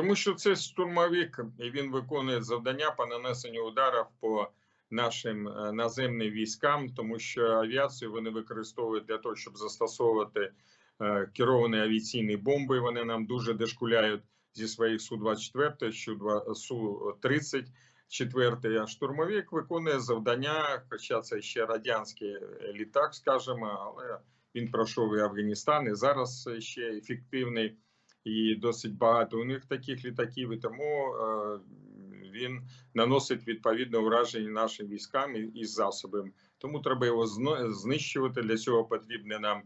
Тому що це штурмовик, і він виконує завдання по нанесенню ударів по нашим е, наземним військам, тому що авіацію вони використовують для того, щоб застосовувати е, керовані авіаційні бомби. Вони нам дуже дошкуляють зі своїх су 24 су 34 А штурмовик виконує завдання, хоча це ще радянський літак, скажімо, але він пройшов і Афганістан, і зараз ще ефективний. І досить багато у них таких літаків, і тому е, він наносить відповідне ураження нашим військам і, засобам. Тому треба його знищувати. Для цього потрібні нам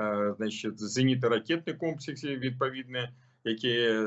е, значить, зенітно-ракетні комплекси відповідні, які е,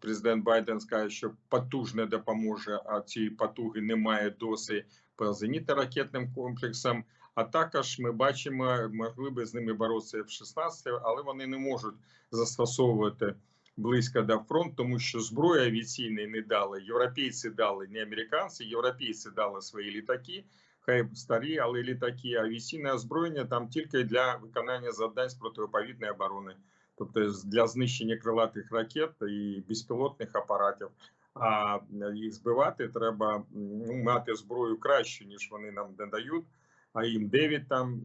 президент Байден скаже, що потужне допоможе, а цієї потуги немає досі по зенітно-ракетним комплексам. А також ми бачимо, могли би з ними боротися в 16 але вони не можуть застосовувати близько до фронту, тому що зброї авіаційної не дали. Європейці дали, не американці, європейці дали свої літаки. Хай старі, але літаки, авіаційне озброєння там тільки для виконання завдань з протиповітряної оборони, тобто для знищення крилатих ракет і безпілотних апаратів. А їх збивати треба ну, мати зброю кращу, ніж вони нам надають. А їм 9 там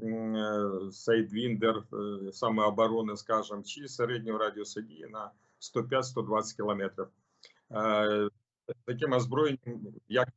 Сейдвіндер самооборони, скажімо, чи середнього радіуса дії на 105-120 кілометрів. Е, Таким озброєнням, як